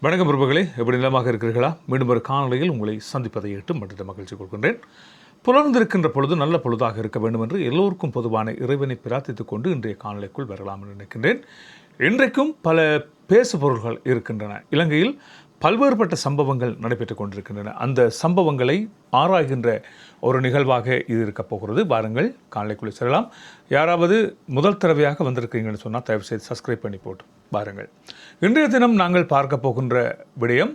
வணக்கம் பிரபுகளே எப்படி நிலமாக இருக்கிறீர்களா? மீண்டும் ஒரு காணொலியில் உங்களை சந்திப்பதை இட்டு மற்ற மகிழ்ச்சி கொள்கின்றேன். புலர்ந்திருக்கின்ற பொழுது நல்ல பொழுதாக இருக்க வேண்டும் என்று எல்லோருக்கும் பொதுவான இறைவனை பிரார்த்தித்துக் கொண்டு இன்றைய காணொலிக்குள் வரலாம் என்று நினைக்கின்றேன். இன்றைக்கும் பல பேசு பொருள்கள் இருக்கின்றன. இலங்கையில் பல்வேறுபட்ட சம்பவங்கள் நடைபெற்றுக் கொண்டிருக்கின்றன. அந்த சம்பவங்களை ஆராய்கின்ற ஒரு நிகழ்வாக இது இருக்க போகிறது. வாருங்கள் காலைக்குள்ளே செல்லலாம். யாராவது முதல் தடவையாக வந்திருக்கீங்கன்னு சொன்னால் தயவு செய்து சப்ஸ்கிரைப் பண்ணி போட்டு பாருங்கள் இன்றைய தினம் நாங்கள் பார்க்க போகின்ற விடயம்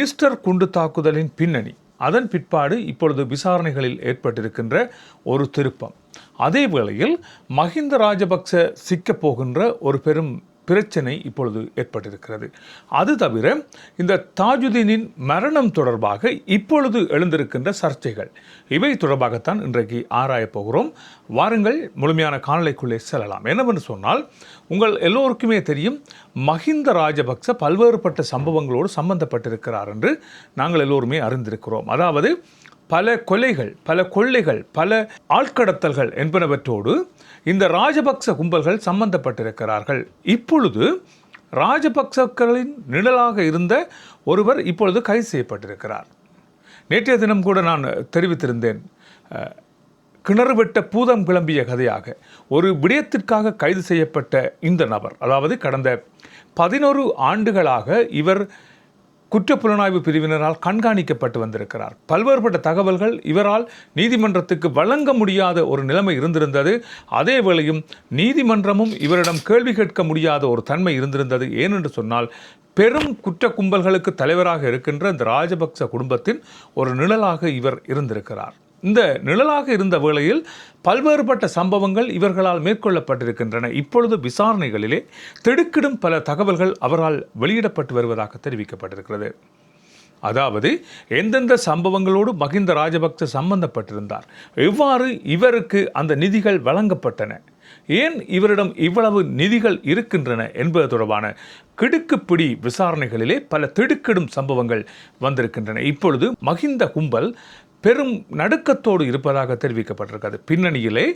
ஈஸ்டர் குண்டு தாக்குதலின் பின்னணி. அதன் பிற்பாடு இப்பொழுது விசாரணைகளில் ஏற்பட்டிருக்கின்ற ஒரு திருப்பம். அதே வேளையில் மஹிந்த ராஜபக்ச சிக்கப் போகின்ற ஒரு பெரும் பிரச்சனை இப்பொழுது ஏற்பட்டிருக்கிறது. அது தவிர இந்த தாஜுதீனின் மரணம் தொடர்பாக இப்பொழுது எழுந்திருக்கின்ற சர்ச்சைகள் இவை தொடர்பாகத்தான் இன்றைக்கு ஆராயப் போகிறோம். வாருங்கள் முழுமையான காணொலிக்குள்ளே செல்லலாம். என்னவென்று சொன்னால் உங்கள் எல்லோருக்குமே தெரியும் மஹிந்த ராஜபக்ச பல்வேறுபட்ட சம்பவங்களோடு சம்பந்தப்பட்டிருக்கிறார் என்று நாங்கள் எல்லோருமே அறிந்திருக்கிறோம். அதாவது பல கொலைகள் பல கொள்ளைகள் பல ஆட்கடத்தல்கள் என்பனவற்றோடு இந்த ராஜபக்ச கும்பல்கள் சம்பந்தப்பட்டிருக்கிறார்கள். இப்பொழுது ராஜபக்சக்களின் நிழலாக இருந்த ஒருவர் இப்பொழுது கைது செய்யப்பட்டிருக்கிறார். நேற்றைய தினம் கூட நான் தெரிவித்திருந்தேன் கிணறு வெட்ட பூதம் கிளம்பிய கதையாக. ஒரு விடயத்திற்காக கைது செய்யப்பட்ட இந்த நபர் அதாவது கடந்த பதினோரு ஆண்டுகளாக இவர் குற்றப்புலனாய்வு பிரிவினரால் கண்காணிக்கப்பட்டு வந்திருக்கிறார். பல்வேறுபட்ட தகவல்கள் இவரால் நீதிமன்றத்துக்கு வழங்க முடியாத ஒரு நிலைமை இருந்திருந்தது. அதே வேளையும் நீதிமன்றமும் இவரிடம் கேள்வி கேட்க முடியாத ஒரு தன்மை இருந்திருந்தது. ஏனென்று சொன்னால் பெரும் குற்ற கும்பல்களுக்கு தலைவராக இருக்கின்ற இந்த ராஜபக்ச குடும்பத்தின் ஒரு நிழலாக இவர் இருந்திருக்கிறார். இந்த நிழலாக இருந்த வேளையில் பல்வேறுபட்ட சம்பவங்கள் இவர்களால் மேற்கொள்ளப்பட்டிருக்கின்றன. இப்பொழுது விசாரணைகளிலே திடுக்கிடும் பல தகவல்கள் அவரால் வெளியிடப்பட்டு வருவதாக தெரிவிக்கப்பட்டிருக்கிறது. அதாவது எந்தெந்த சம்பவங்களோடு மகிந்த ராஜபக்ச சம்பந்தப்பட்டிருந்தார்? எவ்வாறு இவருக்கு அந்த நிதிகள் வழங்கப்பட்டன? ஏன் இவரிடம் இவ்வளவு நிதிகள் இருக்கின்றன என்பது தொடர்பான கிடுக்குப்பிடி விசாரணைகளிலே பல திடுக்கிடும் சம்பவங்கள் வந்திருக்கின்றன. இப்பொழுது மகிந்த கும்பல் பெரும் நடுக்கத்தோடு இருப்பதாக தெரிவிக்கப்பட்டிருக்கிறது. பின்னணியிலே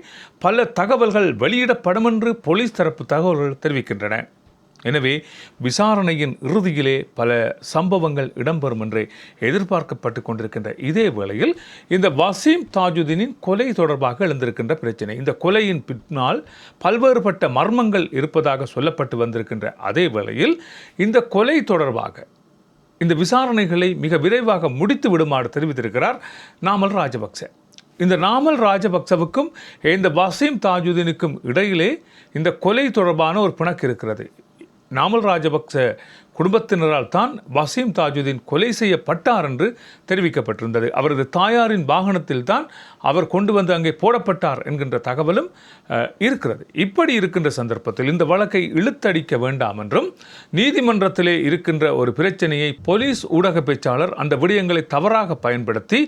பல தகவல்கள் வெளியிடப்படும் என்று போலீஸ் தரப்பு தகவல்கள் தெரிவிக்கின்றன. எனவே விசாரணையின் இறுதியிலே பல சம்பவங்கள் இடம்பெறும் என்று எதிர்பார்க்கப்பட்டு கொண்டிருக்கின்ற இதே வேளையில் இந்த வசீம் தாஜுதீனின் கொலை தொடர்பாக எழுந்திருக்கின்ற பிரச்சனை. இந்த கொலையின் பின்னால் பல்வேறுபட்ட மர்மங்கள் இருப்பதாக சொல்லப்பட்டு வந்திருக்கின்ற அதே வேளையில் இந்த கொலை தொடர்பாக இந்த விசாரணைகளை மிக விரைவாக முடித்து விடுமாறு தெரிவித்திருக்கிறார் நாமல் ராஜபக்சே. இந்த நாமல் ராஜபக்சவுக்கும் இந்த வசீம் தாஜுதீனுக்கும் இடையிலே இந்த கொலை தொடர்பான ஒரு பிணக்கு இருக்கிறது. நாமல் ராஜபக்ச குடும்பத்தினரால் தான் வசீம் தாஜுதீன் கொலை செய்யப்பட்டார் என்று தெரிவிக்கப்பட்டிருந்தது. அவரது தாயாரின் வாகனத்தில் தான் அவர் கொண்டு வந்து அங்கே போடப்பட்டார் என்கின்ற தகவலும் இருக்கிறது. இப்படி இருக்கின்ற சந்தர்ப்பத்தில் இந்த வழக்கை இழுத்தடிக்க வேண்டாம் என்றும் நீதிமன்றத்திலே இருக்கின்ற ஒரு பிரச்சனையை போலீஸ் ஊடக பேச்சாளர் அந்த விடயங்களை தவறாக பயன்படுத்தி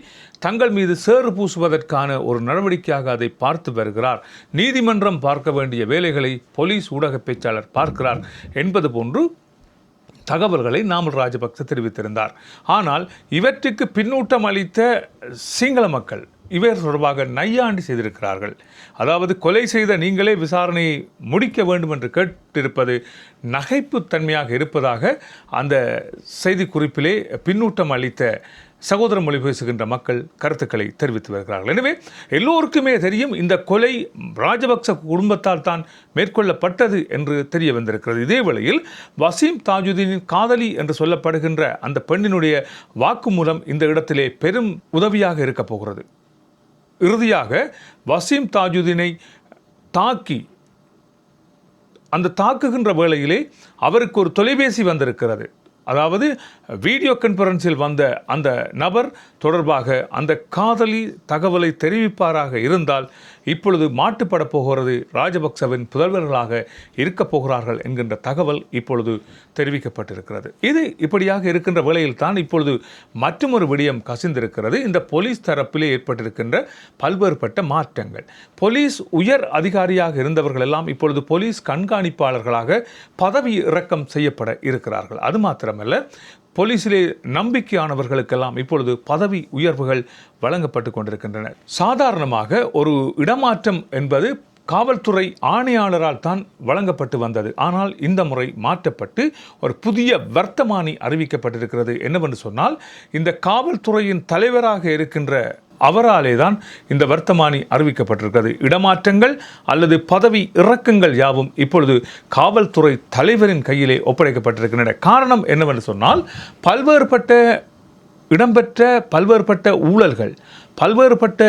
தங்கள் மீது சேறு பூசுவதற்கான ஒரு நடவடிக்கையாக அதை பார்த்து வருகிறார். நீதிமன்றம் பார்க்க வேண்டிய வேலைகளை போலீஸ் ஊடக பேச்சாளர் பார்க்கிறார் என்பது போன்று தகவல்களை நாமல் ராஜபக்ச தெரிவித்திருந்தார். ஆனால் இவற்றுக்கு பின்னூட்டம் அளித்த சிங்கள மக்கள் இவர் தொடர்பாக நையாண்டி செய்திருக்கிறார்கள். அதாவது கொலை செய்த நீங்களே விசாரணையை முடிக்க வேண்டும் என்று கேட்டிருப்பது நகைப்புத்தன்மையாக இருப்பதாக அந்த செய்திக்குறிப்பிலே பின்னூட்டம் அளித்த சகோதர மொழி பேசுகின்ற மக்கள் கருத்துக்களை தெரிவித்து வருகிறார்கள். எனவே எல்லோருக்குமே தெரியும் இந்த கொலை ராஜபக்ச குடும்பத்தால் தான் மேற்கொள்ளப்பட்டது என்று தெரிய வந்திருக்கிறது. இதே வேளையில் வசீம் தாஜுதீனின் காதலி என்று சொல்லப்படுகின்ற அந்த பெண்ணினுடைய வாக்குமூலம் இந்த இடத்திலே பெரும் உதவியாக இருக்கப் போகிறது. இறுதியாக வசீம் தாஜுதீனை தாக்கி அந்த தாக்குகின்ற வேளையிலே அவருக்கு ஒரு தொலைபேசி வந்திருக்கிறது. அதாவது வீடியோ கான்ஃபரன்ஸில் வந்த அந்த நபர் தொடர்பாக அந்த காதலி தகவலை தெரிவிப்பாராக இருந்தால் இப்பொழுது மாட்டுப்பட போகிறது ராஜபக்சவின் புதல்வர்களாக இருக்கப் போகிறார்கள் என்கின்ற தகவல் இப்பொழுது தெரிவிக்கப்பட்டிருக்கிறது. இது இப்படியாக இருக்கின்ற வேளையில் தான் இப்பொழுது மற்றொரு விடயம் கசிந்திருக்கிறது. இந்த போலீஸ் தரப்பிலே ஏற்பட்டிருக்கின்ற பல்வேறுபட்ட மாற்றங்கள். போலீஸ் உயர் அதிகாரியாக இருந்தவர்கள் எல்லாம் இப்பொழுது போலீஸ் கண்காணிப்பாளர்களாக பதவி இறக்கம் செய்யப்பட இருக்கிறார்கள். அது மாத்திரமல்ல போலீசிலே நம்பிக்கையானவர்களுக்கெல்லாம் இப்பொழுது பதவி உயர்வுகள் வழங்கப்பட்டு கொண்டிருக்கின்றன. சாதாரணமாக ஒரு இடமாற்றம் என்பது காவல்துறை ஆணையாளரால் தான் வழங்கப்பட்டு வந்தது. ஆனால் இந்த முறை மாற்றப்பட்டு ஒரு புதிய வர்த்தமானி அறிவிக்கப்பட்டிருக்கிறது என்னவென்று சொன்னால் இந்த காவல்துறையின் தலைவராக இருக்கின்ற அவராலே தான் இந்த வர்த்தமானி அறிவிக்கப்பட்டிருக்கிறது. இடமாற்றங்கள் அல்லது பதவி இறக்கங்கள் யாவும் இப்பொழுது காவல்துறை தலைவரின் கையிலே ஒப்படைக்கப்பட்டிருக்கின்றன. காரணம் என்னவென்று சொன்னால் பல்வேறுபட்ட இடம்பெற்ற பல்வேறுபட்ட ஊழல்கள் பல்வேறுபட்ட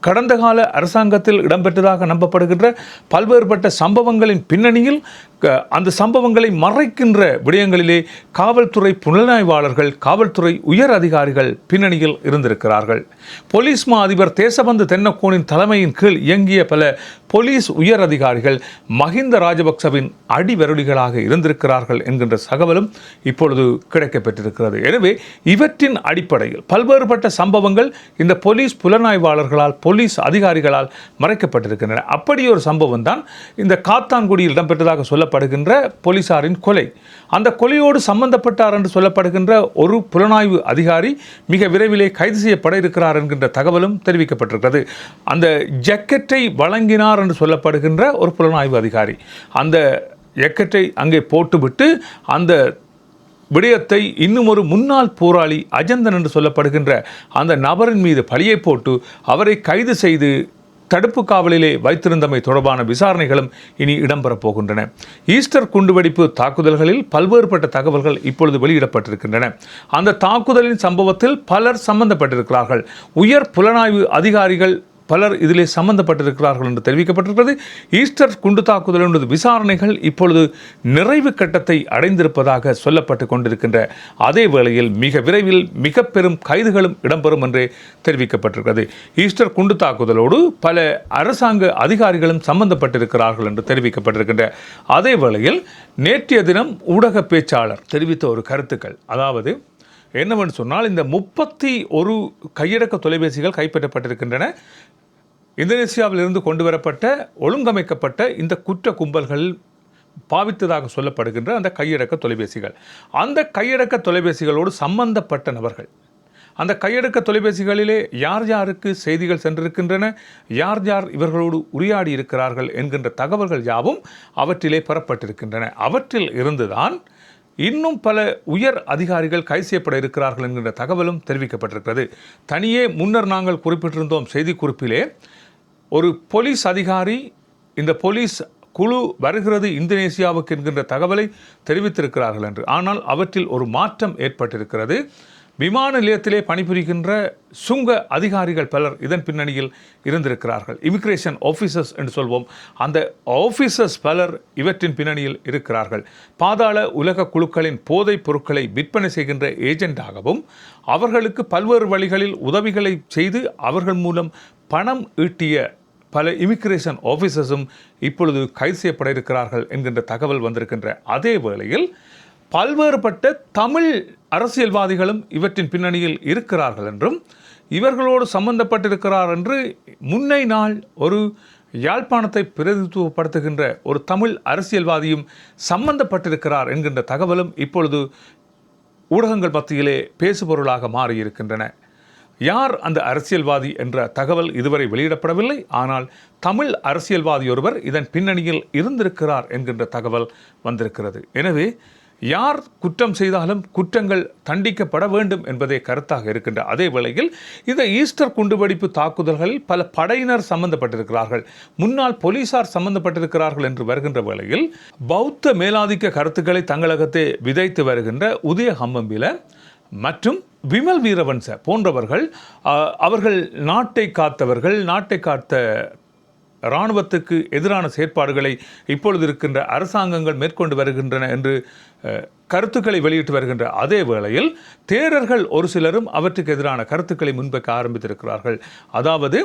கடந்த கால அரசாங்கத்தில் இடம்பெற்றதாக நம்பப்படுகின்ற பல்வேறுபட்ட சம்பவங்களின் பின்னணியில் க- அந்த சம்பவங்களை மறைக்கின்ற விடயங்களிலே காவல்துறை புலனாய்வாளர்கள் காவல்துறை உயர் அதிகாரிகள் பின்னணியில் இருந்திருக்கிறார்கள். போலீஸ் மா அதிபர் தேசபந்து தென்னக்கோனின் தலைமையின் கீழ் இயங்கிய பல போலீஸ் உயர் அதிகாரிகள் மஹிந்த ராஜபக்சவின் அடிவருடிகளாக இருந்திருக்கிறார்கள் என்கின்ற தகவலும் இப்பொழுது கிடைக்கப்பெற்றிருக்கிறது. எனவே இவற்றின் அடிப்படையில் பல்வேறுபட்ட சம்பவங்கள் இந்த போலீஸ் புலனாய்வாளர்களால் போலீஸ் அதிகாரிகளால் மறைக்கப்பட்டிருக்கின்றன. அப்படி ஒரு சம்பவம் தான் இந்த காத்தான்குடியில் இடம்பெற்றதாக சொல்லப்படுகின்ற போலீசாரின் கொலை. அந்த கொலையோடு சம்பந்தப்பட்டார் என்று சொல்லப்படுகின்ற ஒரு புலனாய்வு அதிகாரி மிக விரைவிலே கைது செய்யப்பட இருக்கிறார் என்கின்ற தகவலும் தெரிவிக்கப்பட்டிருக்கிறது. அந்த ஜக்கெட்டை வழங்கினார் என்று சொல்லப்படுகின்ற ஒரு புலனாய்வு அதிகாரி. அந்த ஜக்கெட்டை அங்கே போட்டுவிட்டு அந்த விடயத்தை இன்னும் ஒரு முன்னாள் போராளி அஜந்தன் என்று சொல்லப்படுகின்ற அந்த நபரின் மீது பழியை போட்டு அவரை கைது செய்து தடுப்பு காவலிலே வைத்திருந்தமை தொடர்பான விசாரணைகளும் இனி இடம்பெறப் போகின்றன. ஈஸ்டர் குண்டுவெடிப்பு தாக்குதல்களில் பல்வேறுபட்ட தகவல்கள் இப்பொழுது வெளியிடப்பட்டிருக்கின்றன. அந்த தாக்குதலின் சம்பவத்தில் பலர் சம்பந்தப்பட்டிருக்கிறார்கள். உயர் புலனாய்வு அதிகாரிகள் பலர் இதிலே சம்பந்தப்பட்டிருக்கிறார்கள் என்று தெரிவிக்கப்பட்டிருக்கிறது. ஈஸ்டர் குண்டு என்பது விசாரணைகள் இப்பொழுது நிறைவு கட்டத்தை அடைந்திருப்பதாக சொல்லப்பட்டு கொண்டிருக்கின்ற அதே வேளையில் மிக விரைவில் மிக பெரும் கைதுகளும் இடம்பெறும் என்றே தெரிவிக்கப்பட்டிருக்கிறது. ஈஸ்டர் குண்டு தாக்குதலோடு பல அரசாங்க அதிகாரிகளும் சம்பந்தப்பட்டிருக்கிறார்கள் என்று தெரிவிக்கப்பட்டிருக்கின்ற அதே வேளையில் நேற்றைய தினம் ஊடக பேச்சாளர் தெரிவித்த ஒரு கருத்துக்கள். அதாவது என்னவென்று சொன்னால் இந்த முப்பத்தி ஒரு கையடக்க தொலைபேசிகள் கைப்பற்றப்பட்டிருக்கின்றன. இந்தோனேசியாவிலிருந்து கொண்டு வரப்பட்ட ஒழுங்கமைக்கப்பட்ட இந்த குற்ற கும்பல்கள் பாவித்ததாக சொல்லப்படுகின்ற அந்த கையடக்க தொலைபேசிகள். அந்த கையடக்க தொலைபேசிகளோடு சம்பந்தப்பட்ட நபர்கள். அந்த கையடக்க தொலைபேசிகளிலே யார் யாருக்கு செய்திகள் சென்றிருக்கின்றன யார் யார் இவர்களோடு உரையாடி இருக்கிறார்கள் என்கின்ற தகவல்கள் யாவும் அவற்றிலே பெறப்பட்டிருக்கின்றன. அவற்றில் இருந்துதான் இன்னும் பல உயர் அதிகாரிகள் கைது செய்யப்பட இருக்கிறார்கள் என்கின்ற தகவலும் தெரிவிக்கப்பட்டிருக்கிறது. தனியே முன்னர் நாங்கள் குறிப்பிட்டிருந்தோம் செய்திக்குறிப்பிலே ஒரு போலீஸ் அதிகாரி இந்த போலீஸ் குழு வருகிறது இந்தோனேசியாவுக்கு என்கின்ற தகவலை தெரிவித்திருக்கிறார்கள் என்று. ஆனால் அவற்றில் ஒரு மாற்றம் ஏற்பட்டிருக்கிறது. விமான நிலையத்திலே பணிபுரிகின்ற சுங்க அதிகாரிகள் பலர் இதன் பின்னணியில் இருந்திருக்கிறார்கள். இமிக்ரேஷன் ஆஃபீஸர்ஸ் என்று சொல்வோம். அந்த ஆஃபீஸர்ஸ் பலர் இவற்றின் பின்னணியில் இருக்கிறார்கள். பாதாள உலக குழுக்களின் போதைப் பொருட்களை விற்பனை செய்கின்ற ஏஜெண்டாகவும் அவர்களுக்கு பல்வேறு வழிகளில் உதவிகளை செய்து அவர்கள் மூலம் பணம் ஈட்டிய பல இமிக்ரேஷன் ஆஃபீஸர்ஸும் இப்பொழுது கைது செய்யப்பட இருக்கிறார்கள் என்கின்ற தகவல் வந்திருக்கின்ற அதே வேளையில் பல்வேறுபட்ட தமிழ் அரசியல்வாதிகளும் இவற்றின் பின்னணியில் இருக்கிறார்கள் என்றும் இவர்களோடு சம்பந்தப்பட்டிருக்கிறார் என்று முன்னை நாள் ஒரு யாழ்ப்பாணத்தை பிரதித்துவப்படுத்துகின்ற ஒரு தமிழ் அரசியல்வாதியும் சம்பந்தப்பட்டிருக்கிறார் என்கின்ற தகவலும் இப்பொழுது ஊடகங்கள் மத்தியிலே பேசுபொருளாக மாறியிருக்கின்றன. யார் அந்த அரசியல்வாதி என்ற தகவல் இதுவரை வெளியிடப்படவில்லை. ஆனால் தமிழ் அரசியல்வாதி ஒருவர் இதன் பின்னணியில் இருந்திருக்கிறார் என்கின்ற தகவல் வந்திருக்கிறது. எனவே யார் குற்றம் செய்தாலும் குற்றங்கள் தண்டிக்கப்பட வேண்டும் என்பதே கருத்தாக இருக்கின்ற அதே வேளையில் இந்த ஈஸ்டர் குண்டுவெடிப்பு தாக்குதல்களில் பல படையினர் சம்பந்தப்பட்டிருக்கிறார்கள். முன்னாள் போலீசார் சம்பந்தப்பட்டிருக்கிறார்கள் என்று வருகின்ற வேளையில் பௌத்த மேலாதிக்க கருத்துக்களை தங்களகத்தை விதைத்து வருகின்ற உதய ஹம்பம்பில மற்றும் விமல் வீரவன்ச போன்றவர்கள் அவர்கள் நாட்டை காத்தவர்கள் நாட்டை காத்த இராணுவத்துக்கு எதிரான செயற்பாடுகளை இப்பொழுது இருக்கின்ற அரசாங்கங்கள் மேற்கொண்டு வருகின்றன என்று கருத்துக்களை வெளியிட்டு வருகின்ற அதே வேளையில் தேரர்கள் ஒரு சிலரும் அவற்றுக்கு எதிரான கருத்துக்களை முன்வைக்க ஆரம்பித்திருக்கிறார்கள். அதாவது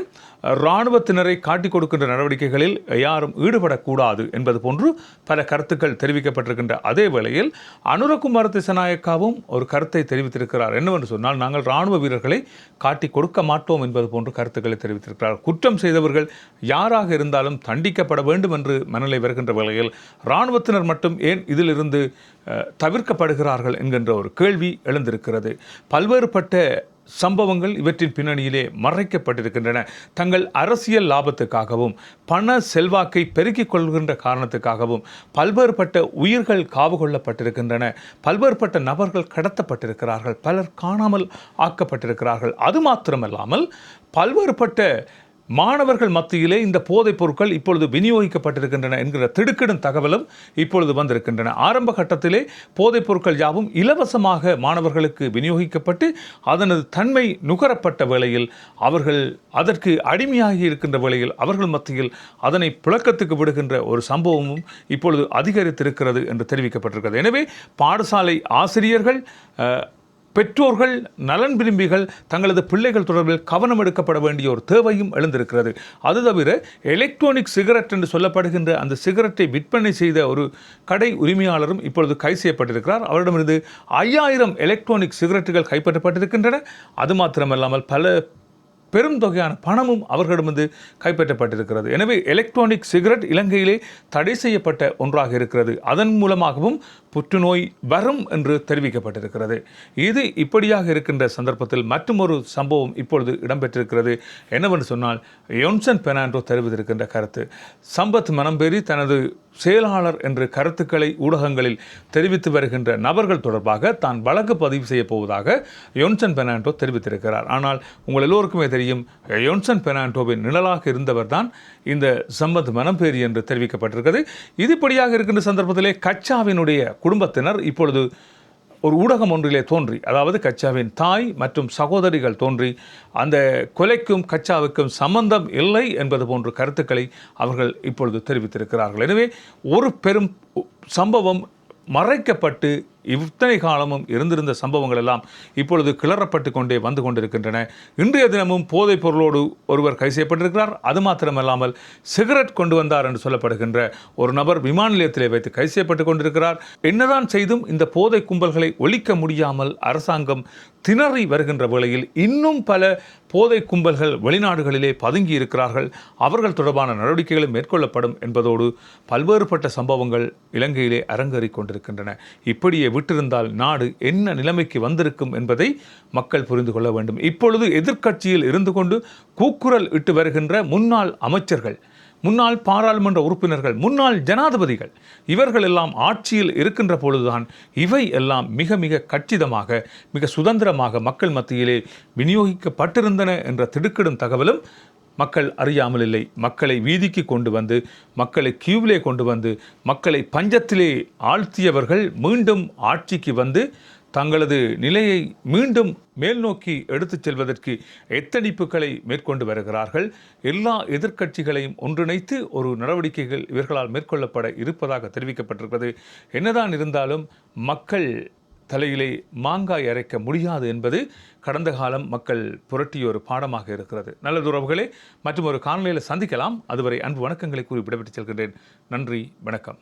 இராணுவத்தினரை காட்டிக் கொடுக்கின்ற நடவடிக்கைகளில் யாரும் ஈடுபடக்கூடாது என்பது போன்று பல கருத்துக்கள் தெரிவிக்கப்பட்டிருக்கின்ற அதே வேளையில் அனுரகுமார திசநாயக்காவும் ஒரு கருத்தை தெரிவித்திருக்கிறார். என்னவென்று சொன்னால் நாங்கள் இராணுவ வீரர்களை காட்டிக் கொடுக்க மாட்டோம் என்பது போன்று கருத்துக்களை தெரிவித்திருக்கிறார். குற்றம் செய்தவர்கள் யாராக இருந்தாலும் தண்டிக்கப்பட வேண்டும் என்று மனநிலை வருகின்ற வேளையில் இராணுவத்தினர் மட்டும் ஏன் இதிலிருந்து தவிர்க்கப்படுகிறார்கள் என்கின்ற ஒரு கேள்வி எழுந்திருக்கிறது. பல்வேறுபட்ட சம்பவங்கள் இவற்றின் பின்னணியிலே மறைக்கப்பட்டிருக்கின்றன. தங்கள் அரசியல் லாபத்துக்காகவும் பண செல்வாக்கை பெருக்கிக் கொள்கின்ற காரணத்துக்காகவும் பல்வேறுபட்ட உயிர்கள் காவு கொள்ளப்பட்டிருக்கின்றன. பல்வேறுபட்ட நபர்கள் கடத்தப்பட்டிருக்கிறார்கள். பலர் காணாமல் ஆக்கப்பட்டிருக்கிறார்கள். அது மாத்திரமல்லாமல் பல்வேறுபட்ட மாணவர்கள் மத்தியிலே இந்த போதைப் பொருட்கள் இப்பொழுது விநியோகிக்கப்பட்டிருக்கின்றன என்கிற திடுக்கிடும் தகவலும் இப்பொழுது வந்திருக்கின்றன. ஆரம்ப கட்டத்திலே போதைப் பொருட்கள் யாவும் இலவசமாக மாணவர்களுக்கு விநியோகிக்கப்பட்டு அதனது தன்மை நுகரப்பட்ட வேளையில் அவர்கள் அதற்கு அடிமையாகி இருக்கின்ற வேளையில் அவர்கள் மத்தியில் அதனை புழக்கத்துக்கு விடுகின்ற ஒரு சம்பவமும் இப்பொழுது அதிகரித்திருக்கிறது என்று தெரிவிக்கப்பட்டிருக்கிறது. எனவே பாடசாலை ஆசிரியர்கள் பெற்றோர்கள் நலன் விரும்பிகள் தங்களது பிள்ளைகள் தொடர்பில் கவனம் எடுக்கப்பட வேண்டிய ஒரு தேவையும் எழுந்திருக்கிறது. அது தவிர எலக்ட்ரானிக் சிகரெட் என்று சொல்லப்படுகின்ற அந்த சிகரெட்டை விற்பனை செய்த ஒரு கடை உரிமையாளரும் இப்பொழுது கைது செய்யப்பட்டிருக்கிறார். அவரிடமிருந்து ஐயாயிரம் எலக்ட்ரானிக் சிகரெட்டுகள் கைப்பற்றப்பட்டிருக்கின்றன. அது மாத்திரமல்லாமல் பல பெரும் தொகையான பணமும் அவர்களிடமிருந்து கைப்பற்றப்பட்டிருக்கிறது. எனவே எலக்ட்ரானிக் சிகரெட் இலங்கையிலே தடை செய்யப்பட்ட ஒன்றாக இருக்கிறது. அதன் மூலமாகவும் புற்றுநோய் வரும் என்று தெரிவிக்கப்பட்டிருக்கிறது. இது இப்படியாக இருக்கின்ற சந்தர்ப்பத்தில் மற்றொரு சம்பவம் இப்பொழுது இடம்பெற்றிருக்கிறது என்னவென்று சொன்னால் யோன்சன் பெர்னாண்டோ தெரிவித்திருக்கின்ற கருத்து. சம்பத் மனம்பெரி தனது செயலாளர் என்ற கருத்துக்களை ஊடகங்களில் தெரிவித்து வருகின்ற நபர்கள் தொடர்பாக தான் வழக்கு பதிவு செய்யப் போவதாக யோன்சன் பெர்னாண்டோ தெரிவித்திருக்கிறார். ஆனால் உங்கள் எல்லோருக்குமே தெரியும் யோன்சன் பெர்னாண்டோவின் நிழலாக இருந்தவர் தான் இந்த சம்பத் மனம்பேரி என்று தெரிவிக்கப்பட்டிருக்கிறது. இதுபடியாக இருக்கின்ற சந்தர்ப்பத்திலே கச்சாவினுடைய குடும்பத்தினர் இப்பொழுது ஒரு ஊடகம் ஒன்றிலே தோன்றி அதாவது கச்சாவின் தாய் மற்றும் சகோதரிகள் தோன்றி அந்த கொலைக்கும் கச்சாவுக்கும் சம்பந்தம் இல்லை என்பது போன்ற கருத்துக்களை அவர்கள் இப்பொழுது தெரிவித்திருக்கிறார்கள். எனவே ஒரு பெரும் சம்பவம் மறைக்கப்பட்டு இத்தனை காலமும் இருந்திருந்த சம்பவங்கள் எல்லாம் இப்பொழுது கிளறப்பட்டு கொண்டே வந்து கொண்டிருக்கின்றன. இன்றைய தினமும் போதைப் பொருளோடு ஒருவர் கை செய்யப்பட்டிருக்கிறார். அது மாத்திரமல்லாமல் சிகரெட் கொண்டு வந்தார் என்று சொல்லப்படுகின்ற ஒரு நபர் விமான நிலையத்திலே வைத்து கை செய்யப்பட்டு கொண்டிருக்கிறார். என்னதான் செய்தும் இந்த போதை கும்பல்களை ஒழிக்க முடியாமல் அரசாங்கம் திணறி வருகின்ற வேளையில் இன்னும் பல போதை கும்பல்கள் வெளிநாடுகளிலே பதுங்கி இருக்கிறார்கள். அவர்கள் தொடர்பான நடவடிக்கைகளும் மேற்கொள்ளப்படும் என்பதோடு பல்வேறுபட்ட சம்பவங்கள் இலங்கையிலே அரங்கேறிக் கொண்டிருக்கின்றன. இப்படியே விட்டிருந்தால் நாடு என்ன நிலைமைக்கு வந்திருக்கும் என்பதை மக்கள் புரிந்து கொள்ள வேண்டும். இப்பொழுது எதிர்க்கட்சியில் இருந்து கொண்டு கூக்குரல் இட்டு வருகின்ற முன்னாள் அமைச்சர்கள் முன்னாள் பாராளுமன்ற உறுப்பினர்கள் முன்னாள் ஜனாதிபதிகள் இவர்கள் எல்லாம் ஆட்சியில் இருக்கின்ற பொழுதுதான் இவை எல்லாம் மிக மிக கச்சிதமாக மிக சுதந்திரமாக மக்கள் மத்தியிலே விநியோகிக்கப்பட்டிருந்தன என்ற திடுக்கிடும் தகவலும் மக்கள் அறியாமல் இல்லை மக்களை வீதிக்கு கொண்டு வந்து மக்களை கியூவிலே கொண்டு வந்து மக்களை பஞ்சத்திலே ஆழ்த்தியவர்கள் மீண்டும் ஆட்சிக்கு வந்து தங்களது நிலையை மீண்டும் மேல் நோக்கி எடுத்துச் செல்வதற்கு எத்தனிப்புகளை மேற்கொண்டு வருகிறார்கள். எல்லா எதிர்க்கட்சிகளையும் ஒன்றிணைத்து ஒரு நடவடிக்கைகள் இவர்களால் மேற்கொள்ளப்பட இருப்பதாக தெரிவிக்கப்பட்டிருக்கிறது. என்னதான் இருந்தாலும் மக்கள் தலையிலே மாங்காய் அரைக்க முடியாது என்பது கடந்த காலம் மக்கள் புரட்டிய ஒரு பாடமாக இருக்கிறது. நல்லது உறவுகளே மற்றும் ஒரு காணொலியில் சந்திக்கலாம். அதுவரை அன்பு வணக்கங்களை கூறி விடைபெற்று செல்கின்றேன். நன்றி வணக்கம்.